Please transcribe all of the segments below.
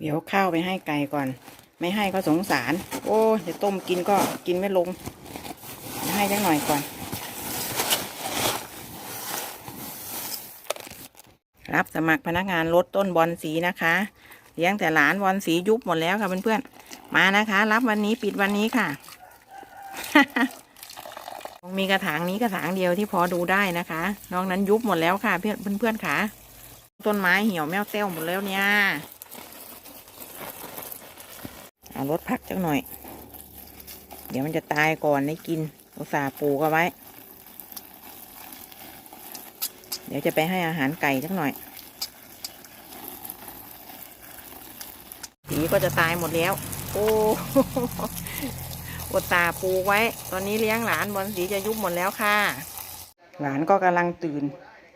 เดี๋ยวข้าวไปให้ไก่ก่อน ไม่ให้ก็สงสาร โอ้เดี๋ยวต้มกินก็กินไม่ลง ให้จังหน่อยก่อน รับสมัครพนักงานรถต้นบอลสีนะคะเลี้ยงแต่หลานบอลสียุบหมดแล้วค่ะเพื่อนๆมานะคะ รับวันนี้ปิดวันนี้ค่ะมีกระถางนี้กระถางเดียวที่พอดูได้นะคะนอกนั้นยุบหมดแล้วค่ะเพื่อนเพื่อนๆค่ะ ต้นไม้เหี่ยวแมวเต้วหมดแล้วเนี่ย เอารถพักจักหน่อย เดี๋ยวมันจะตายก่อนได้กินอุตส่าห์ปูกเอาไว้ เดี๋ยวจะไปให้อาหารไก่สักหน่อย สีก็จะตายหมดแล้ว โอ้อดตาปูไว้ ตอนนี้เลี้ยงหลานบอลสีจะยุบหมดแล้วค่ะ หลานก็กำลังตื่น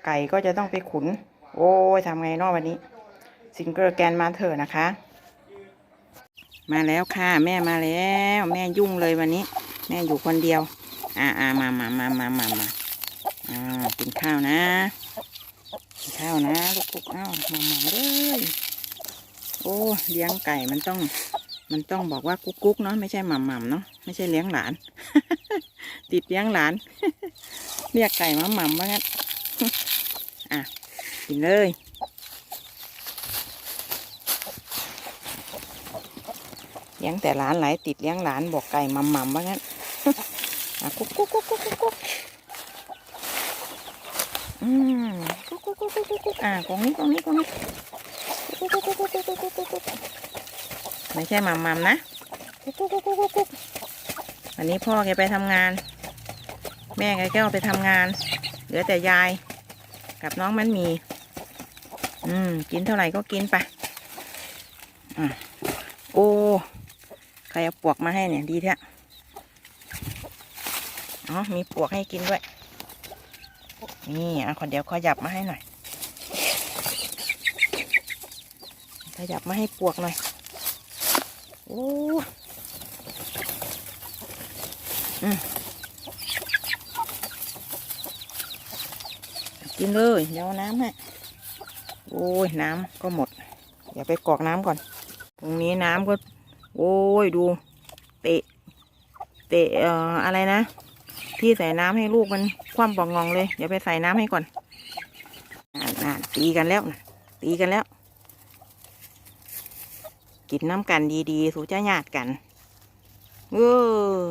ไก่ก็จะต้องไปขุน โอ้ยทำไงนอกวันนี้ซิงเกิลแกนมาเถอะนะคะ มาแล้วค่ะ แม่มาแล้ว แม่ยุ่งเลยวันนี้ แม่อยู่คนเดียว อ่าอ่ามามามามามามาอ่ากินข้าวนะกินข้าวนะลูกๆเอ้ามามาเลยโอ้เลี้ยงไก่มันต้อง มันต้องบอกว่ากุ๊กกุ๊กเนาะไม่ใช่หม่ำหม่ำเนาะไม่ใช่เลี้ยงหลาน ติดเลี้ยงหลาน เรียกไก่มาหม่ำว่างั้นอะกินเลย เลี้ยงแต่หลานหลายติดเลี้ยงหลานบอกไก่มัมมัมว่างั้นกุ๊กกุ๊กกุ๊กกุ๊กกุ๊กกุ๊กอืมกุ๊กกุ๊กกุ๊กกุ๊กกุ๊กอ่ากองนี้กองนี้กองนี้กุ๊กกุ๊กกุ๊กกุ๊กกุ๊กกุ๊กกุ๊กไม่ใช่มัมมัมนะกุ๊กกุ๊กกุ๊กกุ๊กกุ๊กวันนี้พ่อแกไปทำงาน แม่แกแก้กไปทำงาน เหลือแต่ยายกับน้องมันมี อืม กินเท่าไหร่ก็กินไป อะ โอ้ ใครเอาปวกมาให้เนี่ยดีแท้อ๋อมีปวกให้กินด้วย นี่เอาคนเดียวขอยับมาให้หน่อยขยับมาให้ปวกหน่อย โอ้อืมกินเลยเดี๋ยวน้ำให้โอ้ยน้ำก็หมด เดี๋ยวไปกรอกน้ำก่อน ตรงนี้น้ำก็ โอ้ยดู เตะ เตะเอ่ออะไรนะ ที่ใส่น้ำให้ลูกมันคว่ำปองงองเลย เดี๋ยวไปใส่น้ำให้ก่อนอ่านอ่าตีกันแล้วนะตีกันแล้ว กินน้ำกันดีๆ สู่จะญาติกันเออ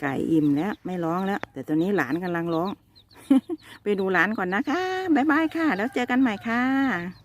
ไก่อิ่มแล้ว ไม่ร้องแล้ว แต่ตอนนี้หลานกำลังร้อง ไปดูหลานก่อนนะคะ บ๊ายบายค่ะ แล้วเจอกันใหม่ค่ะ